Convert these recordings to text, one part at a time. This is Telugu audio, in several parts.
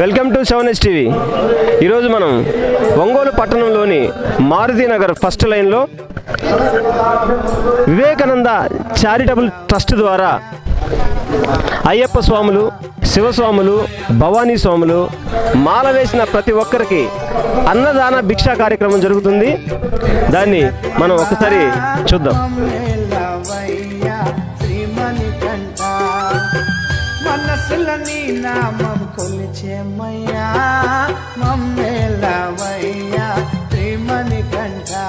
Welcome to seven S TV. ఈరోజు మనం ఒంగోలు పట్టణంలోని మారుతినగర్ ఫస్ట్ లైన్లో వివేకానంద చారిటబుల్ ట్రస్ట్ ద్వారా అయ్యప్ప స్వాములు శివస్వాములు భవానీ స్వాములు మాల వేసిన ప్రతి ఒక్కరికి అన్నదాన భిక్షా కార్యక్రమం జరుగుతుంది. దాన్ని మనం ఒకసారి చూద్దాం. ఆశల నీ నామం కొలిచేమయ్యా? మమ్మేలవయ్య శ్రీమణికంఠ కంటా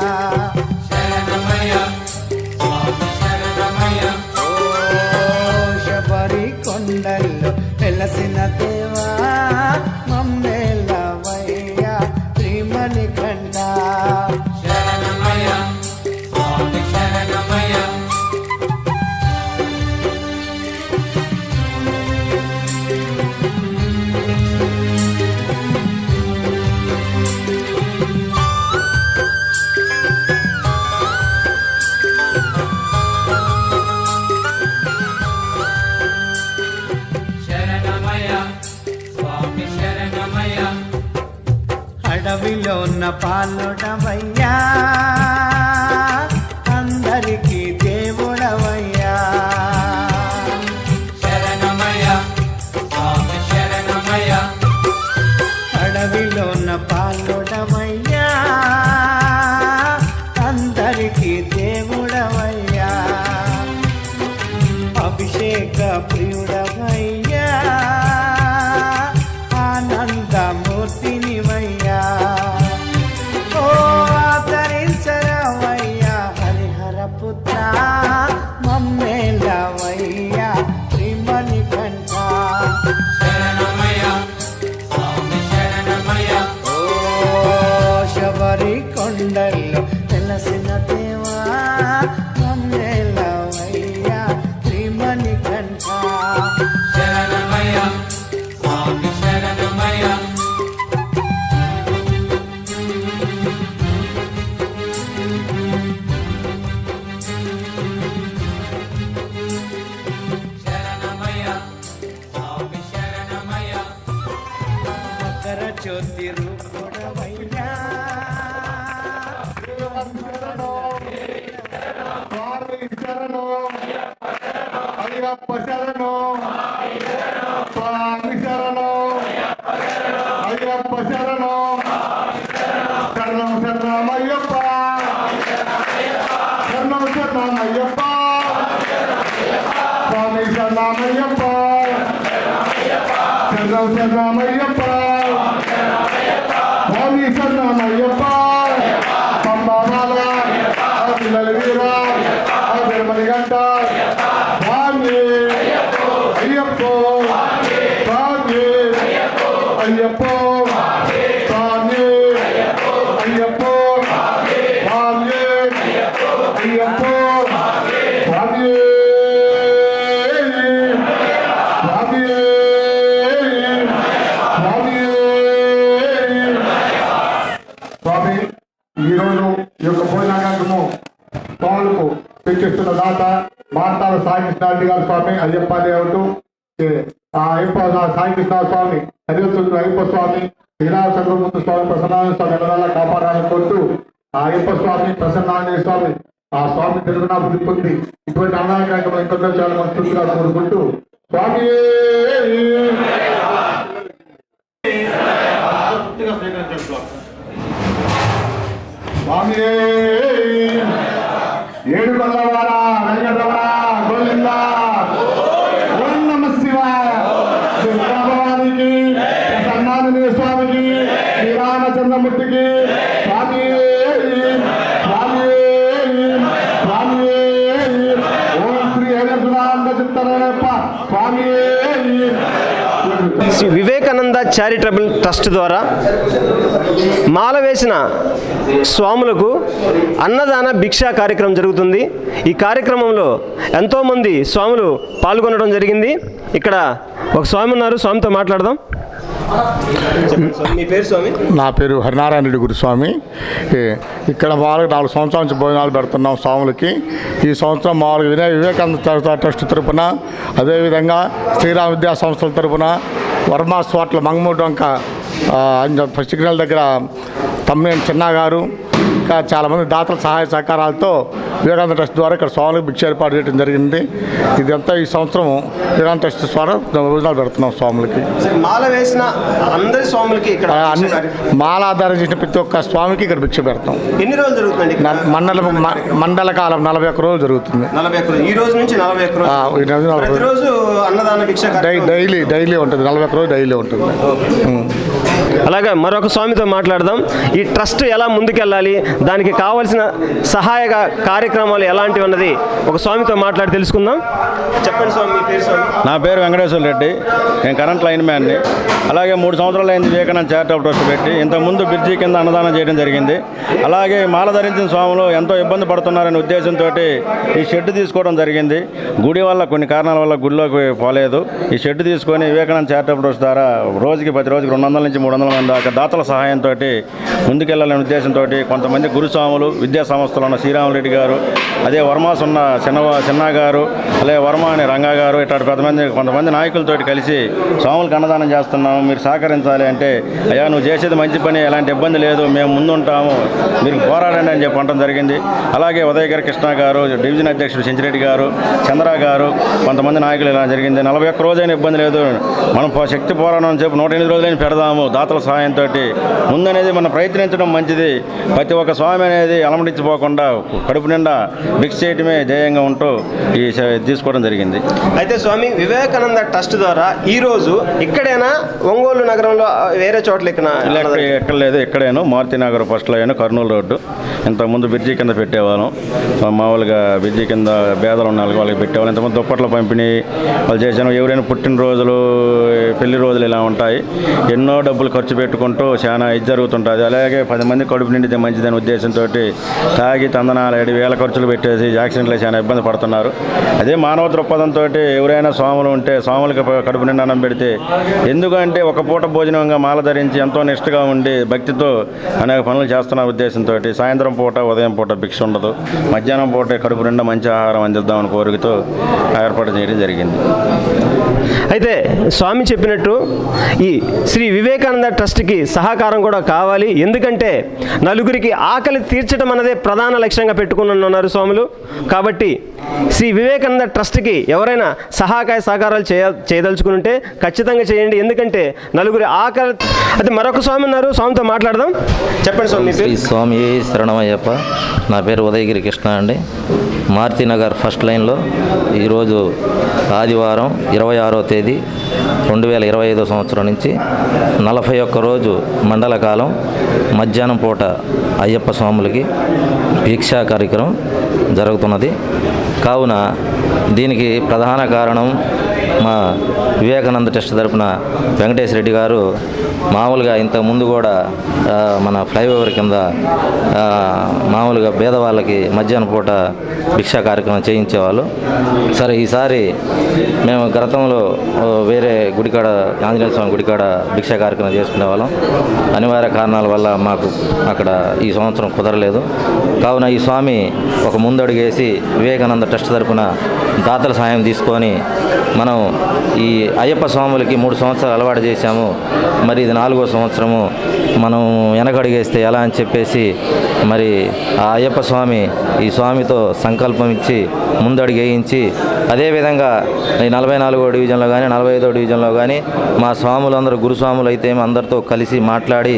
అడవిలో ఉన్న పాలుడవయ్యా అందరికీ దేవుడవయ్యా. శరణమయ స్వామి శరణమయ అడవిలో ఉన్న పాలుడవయ్యా అందరికీ స్వామి శరణు అయ్యప్ప శరణు స్వామి శరణు అయ్యప్ప శరణు శరణం శరణమయ్యప్ప శరణం శరణమయ్యప్ప స్వామి శరణమయ్యప్ప శరణం శరణమయ్యప్ప స్వామి అయ్యప్ప స్వామి అయ్యప్ప స్వామి అయ్యప్ప స్వామి స్వామి స్వామి స్వామి ఈరోజు ఈ యొక్క భోజనాంగము స్వాములకు తెచ్చిస్తున్న దాత మాతాల సాయికృష్ణారెడ్డి గారు స్వామి అయ్యప్ప దేవుడు ఆ అయ్యప్ప సాయికృష్ణ స్వామి. హరివత్స అయ్యప్ప స్వామి శ్రీరామ చంద్రమూర్తి స్వామి ప్రసన్నాంజన స్వామి ఎన్నదాలా కాపాడాలని కోరుతూ ఆ అయ్యప్ప స్వామి ప్రసన్నాంజనేయ స్వామి ఆ స్వామి తిరుగునాభివృద్ధి పొంది ఇటువంటి అన్నదాన కార్యక్రమం ఇంకొంచెం చాలా మనస్ఫూర్తిగా కోరుకుంటూ స్వామి! స్వామి! ఏడు కొల్లవాడ వెంకటరమణ గోవింద ఓం నమ శివాయ దుర్గాభవానికి సన్నాని స్వామికి శ్రీరామచంద్రమూర్తికి స్వామి స్వామి స్వామి ఓం శ్రీ చిత్తరప్ప స్వామి శ్రీ వివేకానంద చారిటబుల్ ట్రస్ట్ ద్వారా మాల వేసిన స్వాములకు అన్నదాన భిక్షా కార్యక్రమం జరుగుతుంది. ఈ కార్యక్రమంలో ఎంతోమంది స్వాములు పాల్గొనడం జరిగింది. ఇక్కడ ఒక స్వామి ఉన్నారు స్వామితో మాట్లాడదాం. మీ పేరు స్వామి? నా పేరు హరినారాయణ రెడ్డి గురుస్వామి. ఇక్కడ మామూలుగా నాలుగు సంవత్సరాల నుంచి భోజనాలు పెడుతున్నాం స్వాములకి. ఈ సంవత్సరం మామూలుగా వినయ వివేకానంద చరిత్ర ట్రస్ట్ తరపున అదేవిధంగా శ్రీరామ విద్యా సంస్థల తరపున వర్మ స్వాట్ల మంగమూడు వంక సిగ్నల్ దగ్గర తమ్మినేని చిన్న గారు ఇంకా చాలామంది దాతల సహాయ సహకారాలతో వివేకానంద ట్రస్ట్ ద్వారా ఇక్కడ స్వాములకు భిక్ష ఏర్పాటు చేయడం జరిగింది. ఇదంతా ఈ సంవత్సరం వివేకానంద ట్రస్ట్ ద్వారా భోజనాలు పెడుతున్నాం స్వాములకి. మాల వేసిన అందరి స్వాములకి. మాల ఆధారం చేసిన ప్రతి ఒక్క స్వామికి ఇక్కడ భిక్ష పెడతాం. ఎన్ని రోజులు? న- మండల మండల కాలం నలభై ఒక్క రోజులు జరుగుతుంది. ఈ రోజు నుంచి నలభై ఒక్క రోజు అన్నదాన భిక్ష. డైలీ డైలీ ఉంటుంది. నలభై ఒక్క రోజు డైలీ ఉంటుంది. అలాగే మరొక స్వామితో మాట్లాడదాం. ఈ ట్రస్ట్ ఎలా ముందుకెళ్ళాలి? దానికి కావాల్సిన సహాయక కార్యక్రమాలు ఎలాంటివి అన్నది ఒక స్వామితో మాట్లాడి తెలుసుకుందాం. చెప్పండి స్వామి పేరు స్వామి? నా పేరు వెంకటేశ్వర రెడ్డి. నేను కరెంట్ లైన్ మ్యాన్ని అలాగే మూడు సంవత్సరాలు అయింది వివేకానంద చారిటబుల్ ట్రస్ట్ పెట్టి. ఇంతకుముందు బ్రిడ్జి కింద అన్నదానం చేయడం జరిగింది. అలాగే మాల ధరించిన స్వాములు ఎంతో ఇబ్బంది పడుతున్నారనే ఉద్దేశంతో ఈ షెడ్ తీసుకోవడం జరిగింది. గుడి వల్ల కొన్ని కారణాల వల్ల గుడిలోకి పోలేదు. ఈ షెడ్ తీసుకొని వివేకానంద చారిటబుల్ ట్రస్ట్ ద్వారా రోజుకి ప్రతి రోజుకి రెండు వందల నుంచి మూడు వందల దాకా దాతల సహాయంతో ముందుకెళ్ళాలనే ఉద్దేశంతో కొంతమంది గురుస్వాములు విద్యా సంస్థలు ఉన్న శ్రీరామరెడ్డి గారు అదే వర్మాస్ ఉన్న చిన్న చిన్న గారు అలాగే వర్మ అనే రంగా గారు ఇట్లాంటి కొంతమంది కొంతమంది నాయకులతో కలిసి స్వాములకు అన్నదానం చేస్తున్నాము మీరు సహకరించాలి అంటే అయ్యా నువ్వు చేసేది మంచి పని ఎలాంటి ఇబ్బంది లేదు మేము ముందుంటాము మీరు పోరాడండి అని చెప్పి అనడం జరిగింది. అలాగే ఉదయగిరి కృష్ణ గారు డివిజన్ అధ్యక్షుడు సెంచిరెడ్డి గారు చంద్ర గారు కొంతమంది నాయకులు ఇలా జరిగింది. నలభై ఒక్క రోజైనా ఇబ్బంది లేదు మనం శక్తి పోరాటం అని చెప్పి నూట ఎనిమిది రోజులైనా పెడదాము దాతల సహాయంతో ముందనేది మనం ప్రయత్నించడం మంచిది. ప్రతి ఒక్క స్వామి అనేది అలమడించిపోకుండా కడుపు నిండా మిక్స్ చేయటమే ధ్యేయంగా ఉంటూ ఈ తీసుకోవడం జరిగింది. అయితే స్వామి వివేకానంద ట్రస్ట్ ద్వారా ఈ రోజు ఇక్కడైనా ఒంగోలు నగరంలో వేరే చోట్ల ఎక్కడ లేదు ఎక్కడేను. Marutinagar first line Kurnool road. ఇంతకుముందు బ్రిడ్జి కింద పెట్టేవాళ్ళం. మామూలుగా బ్రిడ్జి కింద బేదలు ఉన్న వాళ్ళకి వాళ్ళకి పెట్టేవాళ్ళం. ఇంతకుముందు దుప్పట్ల పంపిణీ వాళ్ళు చేసాను ఎవరైనా పుట్టినరోజులు పెళ్ళి రోజులు ఇలా ఉంటాయి. ఎన్నో డబ్బులు ఖర్చు పెట్టుకుంటూ చాలా ఇది జరుగుతుంటుంది. అలాగే పది మంది కడుపు నిండితే మంచిదనే ఉద్దేశంతో తాగి తందనాలు ఏడు వేల ఖర్చులు పెట్టేసి యాక్సిడెంట్లు చాలా ఇబ్బంది పడుతున్నారు. అదే మానవ దృక్పథంతో ఎవరైనా స్వాములు ఉంటే స్వాములకి కడుపు నిండా అన్నం పెడితే ఎందుకంటే ఒక పూట భోజనంగా మాల ధరించి ఎంతో నిష్ఠగా ఉండి భక్తితో అనేక పనులు చేస్తున్న ఉద్దేశంతో సాయంత్రం పూట ఉదయం పూట భిక్ష ఉండదు. మధ్యాహ్నం పూట కడుపు నిండా మంచి ఆహారం అందిద్దామని కోరికతో ఏర్పాటు చేయడం జరిగింది. అయితే స్వామి చెప్పినట్టు ఈ శ్రీ వివేకానంద ట్రస్ట్కి సహకారం కూడా కావాలి. ఎందుకంటే నలుగురికి ఆకలి తీర్చడం అన్నదే ప్రధాన లక్ష్యంగా పెట్టుకుని ఉన్నారు స్వాములు. కాబట్టి శ్రీ వివేకానంద ట్రస్ట్కి ఎవరైనా సహాయకాయ సహకారాలు చేయ చేయదలుచుకుని ఉంటే ఖచ్చితంగా చేయండి. ఎందుకంటే నలుగురి ఆకలి అయితే మరొక స్వామి ఉన్నారు. స్వామితో మాట్లాడదాం. చెప్పండి స్వామి శ్రీ స్వామి శరణమయ్యప్ప. నా పేరు ఉదయగిరి కృష్ణ అండి. మారుతినగర్ ఫస్ట్ లైన్లో ఈరోజు ఆదివారం ఇరవై ఆరో తేదీ రెండు వేల ఇరవై ఐదో సంవత్సరం నుంచి నలభై ఒక్క రోజు మండల కాలం మధ్యాహ్నం పూట అయ్యప్ప స్వాములకి భిక్షా కార్యక్రమం జరుగుతున్నది. కావున దీనికి ప్రధాన కారణం మా వివేకానంద ట్రస్ట్ తరపున వెంకటేశ్వర రెడ్డి గారు మామూలుగా ఇంతకుముందు కూడా మన ఫ్లైఓవర్ కింద మామూలుగా పేదవాళ్ళకి మధ్యాహ్నం పూట భిక్షా కార్యక్రమం చేయించేవాళ్ళు. సరే ఈసారి మేము గతంలో వేరే గుడికాడ ఆంజనేయ స్వామి గుడికాడ భిక్షా కార్యక్రమం చేసుకునే వాళ్ళం. అనివార్య కారణాల వల్ల మాకు అక్కడ ఈ సంవత్సరం కుదరలేదు. కావున ఈ స్వామి ఒక ముందడుగేసి వివేకానంద ట్రస్ట్ తరపున దాతల సాయం తీసుకొని మనం ఈ అయ్యప్ప స్వాములకి మూడు సంవత్సరాలు అలవాటు చేశాము. మరి ఇది నాలుగో సంవత్సరము. మనం వెనకడుగేస్తే ఎలా అని చెప్పేసి మరి ఆ అయ్యప్ప స్వామి ఈ స్వామితో సంకల్పం ఇచ్చి ముందడుగు వేయించి అదేవిధంగా ఈ నలభై నాలుగో డివిజన్లో కానీ నలభై ఐదో డివిజన్లో కానీ మా స్వాములు అందరూ గురుస్వాములు అయితే అందరితో కలిసి మాట్లాడి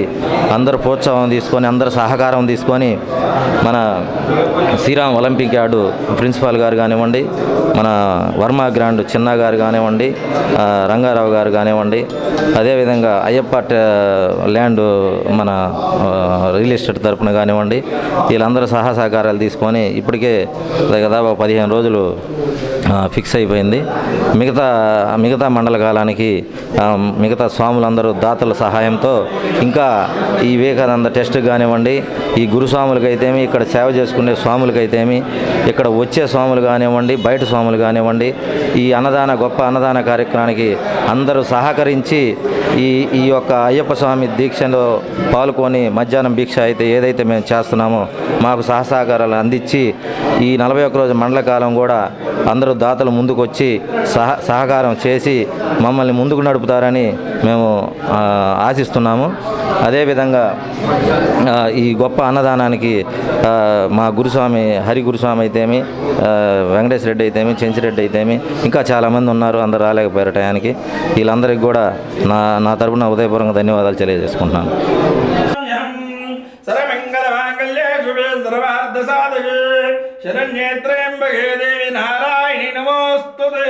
అందరు ప్రోత్సాహం తీసుకొని అందరు సహకారం తీసుకొని మన శ్రీరామ్ ఒలింపిక్ యార్డు ప్రిన్సిపాల్ గారు కానివ్వండి మన వర్మ గ్రాండ్ చిన్న గారు కానివ్వండి రంగారావు గారు కానివ్వండి అదేవిధంగా అయ్యప్ప ల్యాండ్ మన రియల్ ఎస్టేట్ తరపున కానివ్వండి వీళ్ళందరూ సహా సహకారాలు తీసుకొని ఇప్పటికే దాదాపు పదిహేను రోజులు ఫిక్స్ అయిపోయింది. మిగతా మిగతా మండల కాలానికి మిగతా స్వాములందరూ దాతల సహాయంతో ఇంకా ఈ వివేకానంద టెస్ట్ కానివ్వండి ఈ గురుస్వాములకైతేమి ఇక్కడ సేవ చేసుకునే స్వాములకైతేమి ఇక్కడ వచ్చే స్వాములు కానివ్వండి బయట స్వాములు కానివ్వండి ఈ అన్నదాన గొప్ప అన్నదాన కార్యక్రమానికి అందరూ సహకరించి ఈ ఈ యొక్క అయ్యప్ప స్వామి దీక్షలో పాల్గొని మధ్యాహ్నం భిక్ష అయితే ఏదైతే మేము చేస్తున్నాము. మాకు సహసహకారాలు అందించి ఈ నలభై ఒక్క రోజు మండల కాలం కూడా అందరూ దాతలు ముందుకొచ్చి సహ సహకారం చేసి మమ్మల్ని ముందుకు నడుపుతారని మేము ఆశిస్తున్నాము. అదేవిధంగా ఈ గొప్ప అన్నదానానికి మా గురుస్వామి హరి గురుస్వామి అయితేమి వెంకటేశ్వర రెడ్డి అయితేమి చెంచిరెడ్డి అయితేమి ఇంకా చాలామంది ఉన్నారు అందరు రాలేకపోయారు టయానికి. వీళ్ళందరికీ కూడా నా నా తరపున ఉదయపూర్వక ధన్యవాదాలు తెలియజేసుకుంటున్నాను. సర్వార్థ సాధకే శరణ్యే త్రయంబకే దేవి నారాయణి నమోస్తుతే